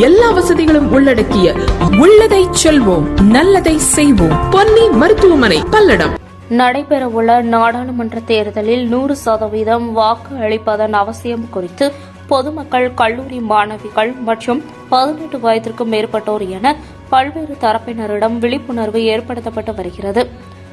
எல்லா வசதிகளும் உள்ளடக்கிய உள்ளதை செல்வோம் நல்லதை செய்வோம். பொன்னி மருத்துவமனை பல்லடம். நடைபெறவுள்ள நாடாளுமன்ற தேர்தலில் நூறு சதவீதம் வாக்கு அளிப்பதன் அவசியம் குறித்து பொதுமக்கள் கல்லூரி மாணவிகள் மற்றும் பதினெட்டு வயதிற்கும் மேற்பட்டோர் என பல்வேறு தரப்பினரிடம் விழிப்புணர்வு ஏற்படுத்தப்பட்டு வருகிறது.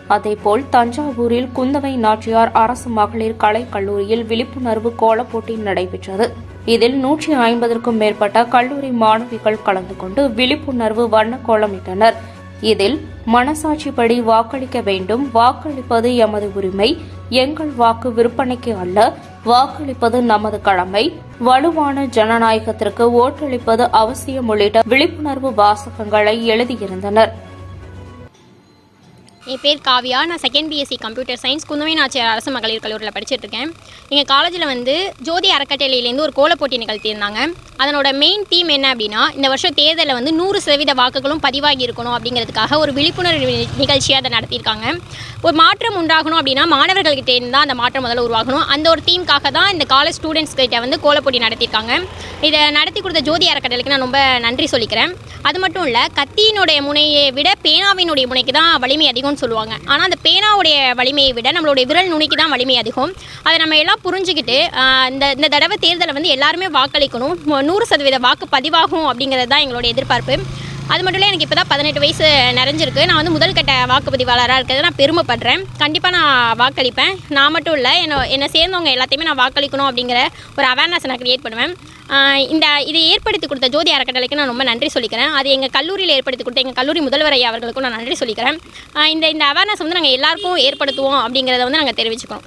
அதேபோல் தஞ்சாவூரில் குந்தவை நாச்சியார் அரசு மகளிர் கலைக் கல்லூரியில் விழிப்புணர்வு கோலப்போட்டி நடைபெற்றது. இதில் நூற்றி ஐம்பதற்கும் மேற்பட்ட கல்லூரி மாணவிகள் கலந்து கொண்டு விழிப்புணர்வு வண்ண கோலமிட்டனர் இதில் மனசாட்சிப்படி வாக்களிக்க வேண்டும். வாக்களிப்பது எமது உரிமை. எங்கள் வாக்கு விற்பனைக்கு அல்ல. வாக்களிப்பது நமது கடமை. வலுவான ஜனநாயகத்திற்கு ஓட்டளிப்பது அவசியம் உள்ளிட்ட விழிப்புணர்வு வாசகங்களை எழுதியிருந்தனர். என் பேர் காவியா. நான் second BSc computer science Kundavai Nachiyar அரசு மகளிர் கல்லூரியில் படிச்சுட்ருக்கேன் எங்கள் காலேஜில் வந்து ஜோதி அறக்கட்டளையிலேருந்து ஒரு கோல போட்டி நிகழ்த்தியிருந்தாங்க. அதனோட மெயின் தீம் என்ன அப்படின்னா இந்த வருஷம் தேர்தலில் வந்து நூறு சதவீத வாக்குகளும் பதிவாகி இருக்கணும் அப்படிங்கிறதுக்காக ஒரு விழிப்புணர்வு நிகழ்ச்சியாக நிகழ்ச்சியை அதை நடத்தியிருக்காங்க. ஒரு மாற்றம் உண்டாகணும் அப்படின்னா மாணவர்கள்கிட்ட இருந்து தான் அந்த மாற்றம் முதல்ல உருவாகணும். அந்த ஒரு தீமுக்காக தான் இந்த காலேஜ் ஸ்டூடெண்ட்ஸ் கிட்ட வந்து கோல போட்டி நடத்தியிருக்காங்க. இதை நடத்தி கொடுத்த ஜோதி அறக்கட்டளைக்கு நான் ரொம்ப நன்றி சொல்லிக்கிறேன். அது மட்டும் இல்லை கத்தியினுடைய முனையை விட பேனாவினுடைய முனைக்கு தான் வலிமை அதிகம் அதிகம்னு சொல்லுவாங்க. ஆனால் அந்த பேனாவுடைய வலிமையை விட நம்மளுடைய விரல் நுனிக்கு தான் வலிமை அதிகம். அதை நம்ம எல்லாம் புரிஞ்சுக்கிட்டு இந்த இந்த தடவை தேர்தலை வந்து எல்லாருமே வாக்களிக்கணும். நூறு சதவீத வாக்கு பதிவாகும் அப்படிங்கிறது தான் எங்களுடைய எதிர்பார்ப்பு. அது மட்டும் இல்லை எனக்கு இப்போ தான் பதினெட்டு வயசு நிறைஞ்சிருக்கு. நான் வந்து முதல் கட்ட வாக்குப்பதிவாளராக இருக்கிறது நான் பெருமைப்படுறேன். கண்டிப்பாக நான் வாக்களிப்பேன். நான் மட்டும் இல்லை என்னை என்னை சேர்ந்தவங்க எல்லாத்தையுமே நான் வாக்களிக்கணும் அப்படிங்கிற ஒரு அவேர்னஸ் நான் க்ரியேட் பண்ணுவேன். இந்த இதை ஏற்படுத்தி கொடுத்த ஜோதி அறக்கட்டளைக்கு நான் ரொம்ப நன்றி சொல்லிக்கிறேன். அது எங்கள் கல்லூரியில் ஏற்படுத்தி கொடுத்த எங்கள் கல்லூரி முதல்வர் ஐயா அவர்களுக்கும் நான் நன்றி சொல்லிக்கிறேன். இந்த இந்த அவேர்னஸ் வந்து நாங்கள் எல்லாருக்கும் ஏற்படுத்துவோம் அப்படிங்கிறத வந்து நாங்கள் தெரிவிச்சுக்கிறோம்.